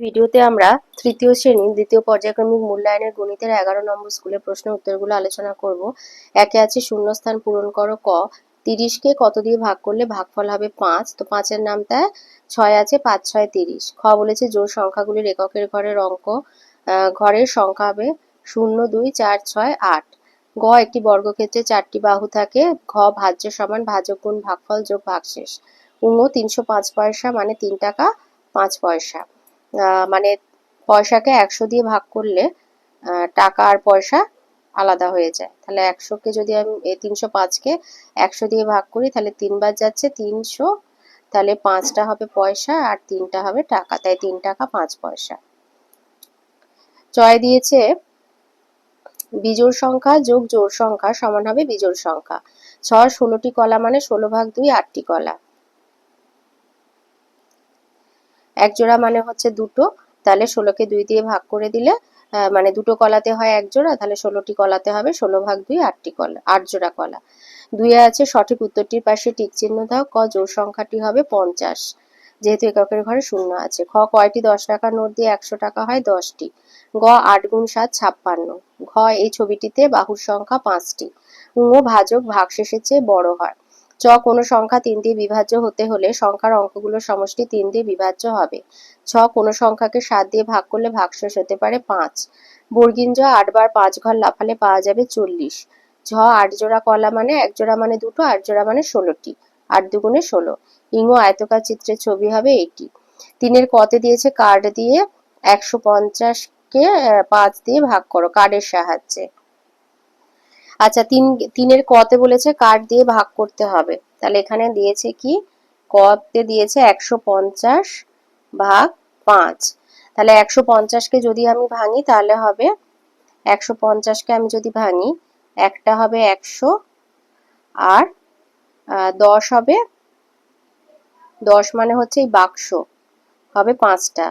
ভিডিওতে আমরা তৃতীয় শ্রেণির দ্বিতীয় পর্যায়ক্রমিক মূল্যায়নের গণিতের এগারো নম্বর স্কুলের প্রশ্ন উত্তরগুলো আলোচনা করব। একে আছে শূন্যস্থান পূরণ করো ক। তিরিশকে কত দিয়ে ভাগ করলে ভাগফল হবে পাঁচ? তো পাঁচের নামটা ছয় আছে, পাঁচ, ছয়, তিরিশ। খ বলেছে জোর সংখ্যাগুলির এককের ঘরের অঙ্ক ঘরের সংখ্যা হবে শূন্য, দুই, চার, ছয়, আট। গ একটি বর্গক্ষেত্রে চারটি বাহু থাকে, ঘ ভাজ্য সমান ভাজক গুণ ভাগফল যোগ ভাগশেষ। উঙ তিনশো পাঁচ পয়সা মানে তিন টাকা পাঁচ পয়সা। মানে পয়সাকে একশো দিয়ে ভাগ করলে টাকা আর পয়সা আলাদা হয়ে যায়। তাহলে একশোকে যদি আমি তিনশো পাঁচকে একশো দিয়ে ভাগ করি, তাহলে তিনবার যাচ্ছে তিনশো, তাহলে পাঁচটা হবে পয়সা আর তিনটা হবে টাকা। তাই তিন টাকা, পাঁচ পয়সা। চয় দিয়েছে বিজোড় সংখ্যা যোগ জোড় সংখ্যা সমান হবে বিজোড় সংখ্যা। ছয় ষোলোটি কলা মানে ষোলো ভাগ দুই আটটি কলা। এক জোড়া মানে হচ্ছে দুটো, তাহলে ষোলোকে দুই দিয়ে ভাগ করে দিলে মানে দুটো কলাতে হয় এক জোড়া, তাহলে ষোলোটি কলাতে হবে, ষোলো ভাগ দুই, আটটি কলা, আট জোড়া কলা। দুইয়ে আছে সঠিক উত্তরটির পাশে টিক চিহ্ন দাও, ক জোর সংখ্যাটি হবে পঞ্চাশ। যেহেতু এককের ঘরে শূন্য আছে, খ কয়টি? দশ টাকার নোট দিয়ে একশো টাকা হয় দশটি। গ আট গুণ সাত, ছাপ্পান্ন। ঘ এই ছবিটিতে বাহুর সংখ্যা পাঁচটি। উঙ ভাজক ভাগশেষের চেয়ে বড় হয়। চ কোনো সংখ্যা তিন দিয়ে বিভাজ্য হতে হলে সংখ্যার অঙ্কগুলোর সমষ্টি তিন দিয়ে বিভাজ্য হবে। ছ কোনো সংখ্যাকে সাত দিয়ে ভাগ করলে ভাগশেষ হতে পারে পাঁচ। বর্গিন জ আটবার পাঁচ ঘর লাফালে পাওয়া যাবে চল্লিশ। ঝ আট জোড়া কলা মানে এক জোড়া মানে দুটো, আট জোড়া মানে ষোলোটি, আট দুগুণে ষোলো। ইঙ্গ আয়তকার চিত্রের ছবি হবে এটি। তিনের কতে দিয়েছে কার্ড দিয়ে একশো পঞ্চাশকে পাঁচ দিয়ে ভাগ করো, কার্ডের সাহায্যে। আচ্ছা তিন, তিনের কতে বলেছে কার্ড দিয়ে ভাগ করতে হবে। তাহলে এখানে দিয়েছে কি? কতে দিয়েছে একশো পঞ্চাশ ভাগ পাঁচ। তাহলে একশো পঞ্চাশকে যদি আমি ভাঙি, তাহলে হবে একশো পঞ্চাশকে আমি যদি ভাঙি, একটা হবে একশো আর দশ হবে, দশ মানে হচ্ছে এই বাক্স, হবে পাঁচটা।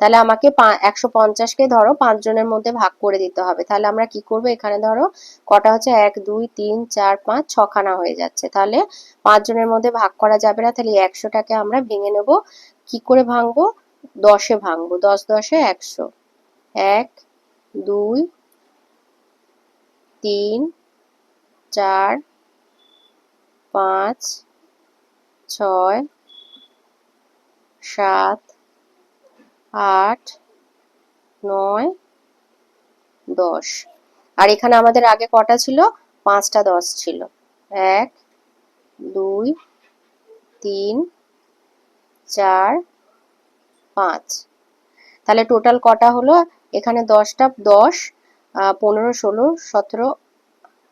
তাহলে আমাকে একশো পঞ্চাশকে ধরো পাঁচ জনের মধ্যে ভাগ করে দিতে হবে। তাহলে আমরা কি করব? এখানে ধরো কটা হচ্ছে এক, দুই, তিন, চার, পাঁচ, ছখানা হয়ে যাচ্ছে। তাহলে পাঁচ জনের মধ্যে ভাগ করা যাবে না। তাহলে একশোটাকে আমরা ভেঙে নেব। কি করে ভাঙবো? দশে ভাঙবো। দশ, দশে একশো। এক, দুই, তিন, চার, পাঁচ, ছয়, সাত আট, নয়, দশ। আর এখানে আমাদের আগে কটা ছিল? পাঁচটা দশ ছিল। এক, দুই, তিন, চার, পাঁচ। তাহলে টোটাল কটা হলো? এখানে দশটা, দশ পনেরো, ষোলো, সতেরো,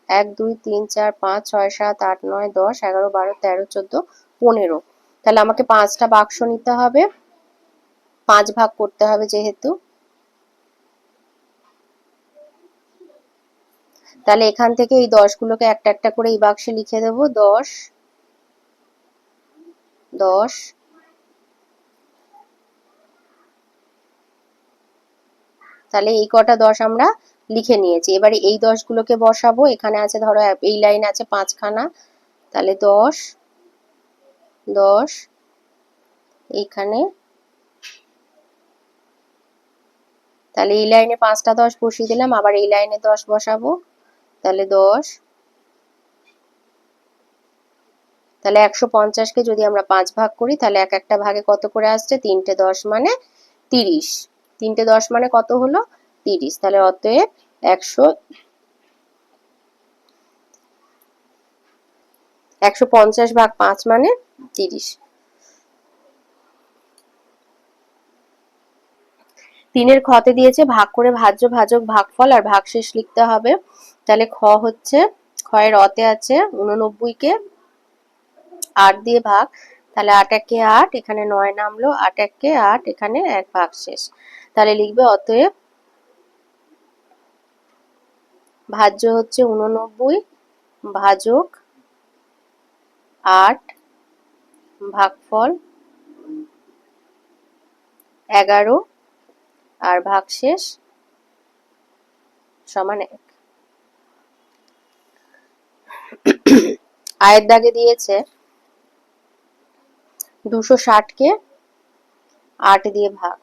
এক, দুই, তিন, চার, পাঁচ, ছয়, সাত, আট, নয়, দশ, এগারো, বারো, তেরো, চোদ্দ, পনেরো। তাহলে আমাকে পাঁচটা বাক্স নিতে হবে। পাঁচ ভাগ করতে হবে যেহেতু। তাহলে এখান থেকে এই দশগুলোকে একটা একটা করে এই বাক্সে লিখে দেবো। দশ দশ, তাহলে এই কটা দশ আমরা লিখে নিয়েছি। এবারে এই দশগুলোকে বসাবো। এখানে আছে ধরো, এই লাইন আছে পাঁচখানা। তাহলে দশ দশ, এইখানে তাহলে এই লাইনে পাঁচটা দশ বসিয়ে দিলাম, আবার এই লাইনে দশ বসাবো। তাহলে দশ। তাহলে একশো পঞ্চাশকে যদি আমরা পাঁচ ভাগ করি, তাহলে এক একটা ভাগে কত করে আসছে? তিনটে দশ মানে তিরিশ। তিনটে দশ মানে কত হলো? তিরিশ। তাহলে অতএব একশো একশো পঞ্চাশ ভাগ পাঁচ মানে তিরিশ। তিনের খতে দিয়েছে, ভাগ করে ভাজ্য, ভাজক, ভাগফল আর ভাগশেষ লিখতে হবে। তাহলে খ হচ্ছে খয়ের অতে আছে উননব্বইকে আট দিয়ে ভাগ, তাহলে আট একে আট, এখানে নয় নামলো, আট একে আট, এখানে এক ভাগ শেষ তাহলে লিখবে অতএব ভাজ্য হচ্ছে উননব্বই ভাজক, আট, ভাগফল, এগারো আর ভাগশেষ সমান এক। আয়ের দাগে দিয়েছে দুশো ষাটকে আট দিয়ে ভাগ।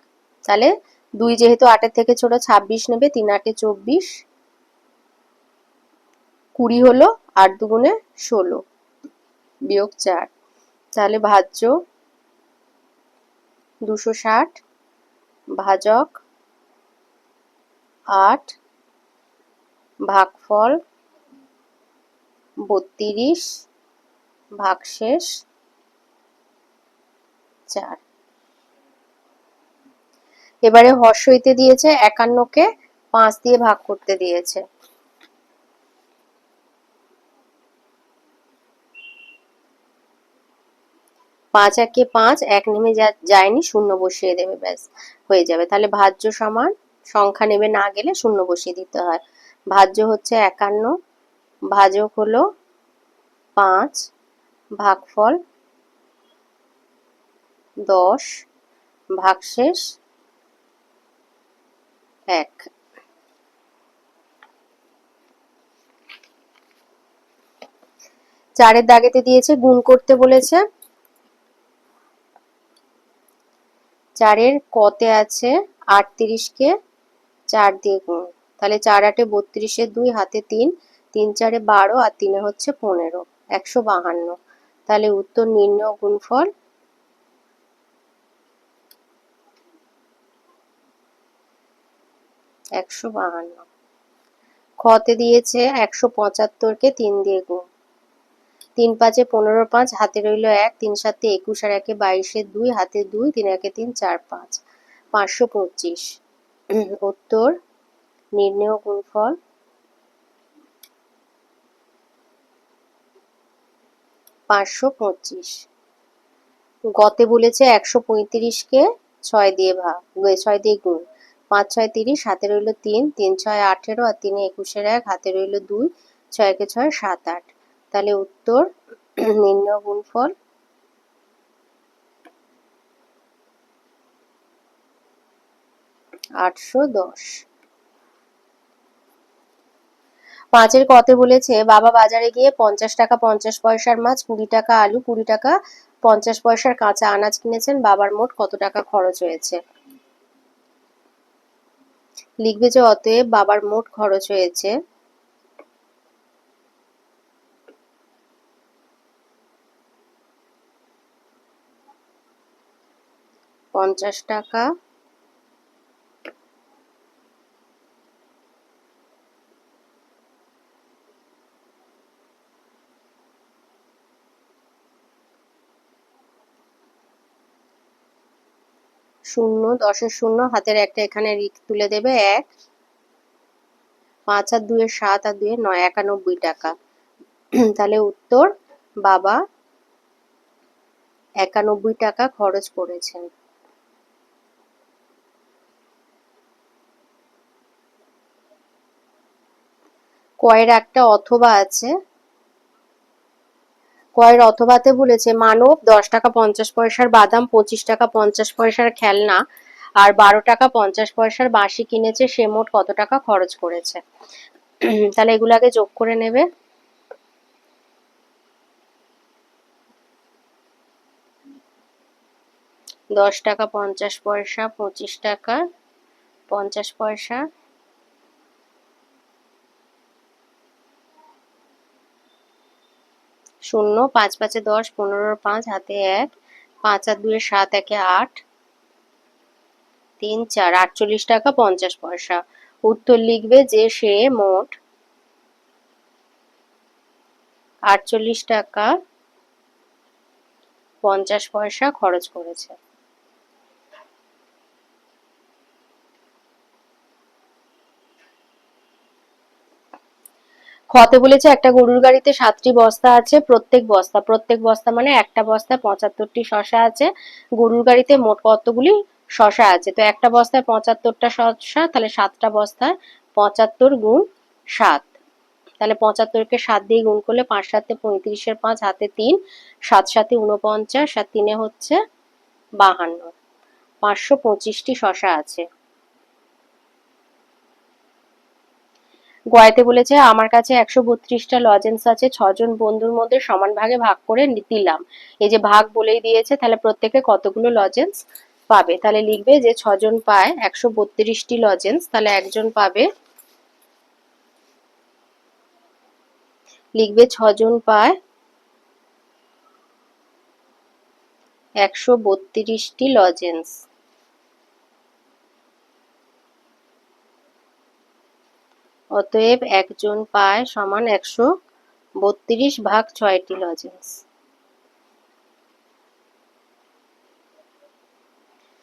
তাহলে দুই যেহেতু আটের থেকে ছোট ছাব্বিশ নেবে, তিন আটে চব্বিশ, কুড়ি হলো আট দুগুণে ষোলো, বিয়োগ চার। তাহলে ভাজ্য দুশো ষাট ভাজক আট, ভাগফল বত্রিশ, ভাগশেষ চার। এবারে হর্ষইতে দিয়েছে একান্নকে, পাঁচ দিয়ে ভাগ করতে দিয়েছে। পাঁচ একে পাঁচ, এক নেমে যায়নি, শূন্য বসিয়ে দেবে, ব্যাস, হয়ে যাবে। তাহলে ভাজ্য সমান সংখ্যা নেমে না গেলে শূন্য বসিয়ে দিতে হয়। ভাজ্য হচ্ছে একান্ন, ভাজক হলো পাঁচ, ভাগফল দশ, ভাগশেষ এক। চারের দাগেতে দিয়েছে, গুণ করতে বলেছে। চারের কতে আছে আটত্রিশকে চার দিয়ে গুণ। তাহলে চার আটে বত্রিশে দুই, হাতে তিন তিন চারে বারো আর তিনে হচ্ছে পনেরো, একশো বাহান্ন। তাহলে উত্তর নির্ণয় গুণফল একশো বাহান্ন। খতে দিয়েছে একশো পঁচাত্তরকে তিন দিয়ে গুণ। তিন পাঁচে পনেরো পাঁচ, হাতে রইল এক, তিন সাতে একুশ আর একে বাইশে দুই, হাতে দুই, তিন একে তিন, চার পাঁচ, পাঁচশো পঁচিশ। উত্তর, নির্ণয় গুণফল। পাঁচশো পঁচিশ। গতে বলেছে একশো পঁয়ত্রিশকে ছয় দিয়ে ভাগ ছয় দিয়ে গুণ। পাঁচ ছয় তিরিশ, হাতে রইল তিন তিন ছয় আঠেরো আর তিনে একুশের এক, হাতে রইল দুই, ছয়কে ছয় সাত আট। তাহলে উত্তর, নির্ণয় গুণফল আটশো দশ। পাঁচের কতে বলেছে, বাবা বাজারে গিয়ে পঞ্চাশ টাকা পঞ্চাশ পয়সার মাছ, কুড়ি টাকা আলু, কুড়ি টাকা পঞ্চাশ পয়সার কাঁচা আনাজ কিনেছেন, বাবার মোট কত টাকা খরচ হয়েছে? লিখবে যে অতএব বাবার মোট খরচ হয়েছে পঞ্চাশ টাকা শূন্য, দশের শূন্য, হাতের একটা এখানে রিক তুলে দেবে, এক। পাঁচ আর দুয়ের সাত আর দুয়ের নয়, একানব্বই টাকা। তাহলে উত্তর, বাবা একানব্বই টাকা খরচ করেছেন। কয়ের একটা অথবা আছে। কয়ের অথবাতে বলেছে মানব দশ টাকা পঞ্চাশ পয়সার বাদাম, পঁচিশ টাকা পঞ্চাশ পয়সার খেলনা আর বারো টাকা পঞ্চাশ পয়সার বাঁশি কিনেছে, সে মোট কত টাকা খরচ করেছে? তাহলে এগুলো আগে যোগ করে নেবে। দশ টাকা পঞ্চাশ পয়সা, পঁচিশ টাকা পঞ্চাশ পয়সা শূন্য, পাঁচ পাঁচে দশ, পনেরো, পাঁচ, হাতে এক, পাঁচ আর দুয়ে সাত, একে আট, তিন, চার, আটচল্লিশ টাকা পঞ্চাশ পয়সা। উত্তর লিখবে যে সে মোট আটচল্লিশ টাকা পঞ্চাশ পয়সা খরচ করেছে। খতে বলেছে একটা গরুর গাড়িতে সাতটি বস্তা আছে, প্রত্যেক বস্তা প্রত্যেক বস্তা মানে একটা বস্তায় পঁচাত্তরটি শশা আছে, গরুর গাড়িতে মোট কতগুলি শশা আছে? তো একটা বস্তায় পঁচাত্তরটা শশা, তাহলে সাতটা বস্তায় পঁচাত্তর গুণ সাত। তাহলে পঁচাত্তরকে সাত দিয়ে গুণ করলে পাঁচ সাতে পঁয়ত্রিশের পাঁচ, হাতে তিন, সাত সাতে উনপঞ্চাশ আর তিনে হচ্ছে বাহান্ন। পাঁচশো পঁচিশটি শশা আছে। গয়াতে বলেছে, আমার কাছে একশো বত্রিশটা লজেন্স আছে, ছজন বন্ধুর মধ্যে সমান ভাগে ভাগ করে দিলাম এই যে ভাগ বলেই দিয়েছে, তাহলে প্রত্যেকে কতগুলো লজেন্স পাবে? তাহলে লিখবে যে ছজন পায় একশো বত্রিশটি লজেন্স তাহলে একজন পাবে, লিখবে ছজন পায় একশো বত্রিশটি লজেন্স অতএব একজন পায় সমান একশো বত্রিশ ভাগ ছয়টি লজেন্স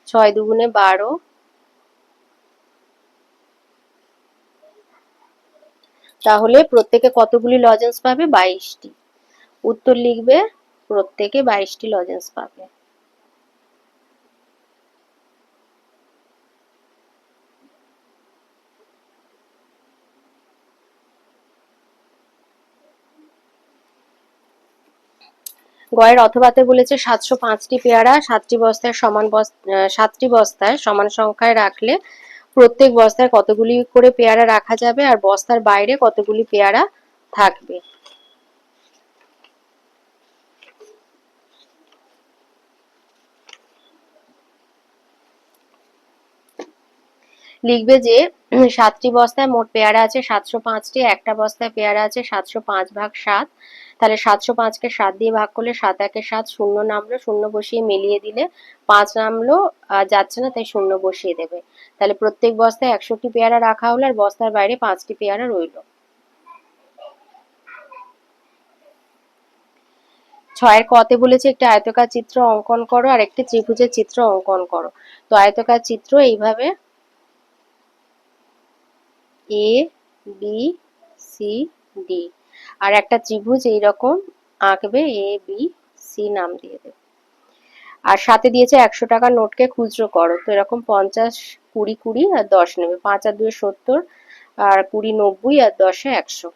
ছয় দুগুণে বারো। তাহলে প্রত্যেকে কতগুলি লজেন্স পাবে? বাইশটি। উত্তর লিখবে, প্রত্যেকে বাইশটি লজেন্স পাবে। গয়ের অথবাতে বলেছে সাতশো পাঁচটি পেয়ারা সাতটি বস্তায় সমান সাতটি বস্তায় সমান সংখ্যায় রাখলে প্রত্যেক বস্তায় কতগুলি করে পেয়ারা রাখা যাবে আর বস্তার বাইরে কতগুলি পেয়ারা থাকবে? লিখবে যে সাতটি বস্তায় মোট পেয়ারা আছে সাতশো পাঁচটি, একটা বস্তায় পেয়ারা আছে সাতশো পাঁচ ভাগ সাত। তাহলে সাতশো পাঁচকে সাত দিয়ে ভাগ করলে সাত একে সাত শূন্য নামলো, শূন্য বসিয়ে মিলিয়ে দিলে পাঁচ নামলো যাচ্ছে না, তাই শূন্য বসিয়ে দেবে। তাহলে প্রত্যেক বস্তায় একশোটি পেয়ারা রাখা হলো, আর বস্তার বাইরে পাঁচটি পেয়ারা রইল। ছয়ের কতে বলেছে, একটি আয়তকার চিত্র অঙ্কন করো, আর একটি ত্রিভুজের চিত্র অঙ্কন করো। তো আয়তকার চিত্র এইভাবে এ বি সি ডি আর একটা ত্রিভুজ এইরকম আঁকবে এ বি সি নাম দিয়ে দেবে। আর সাথে দিয়েছে একশো টাকা নোটকে খুচরো করো। তো এরকম পঞ্চাশ, কুড়ি কুড়ি আর দশ নেবে। পাঁচ আর দুয়ে সত্তর, আর কুড়ি, নব্বই আর দশে একশো।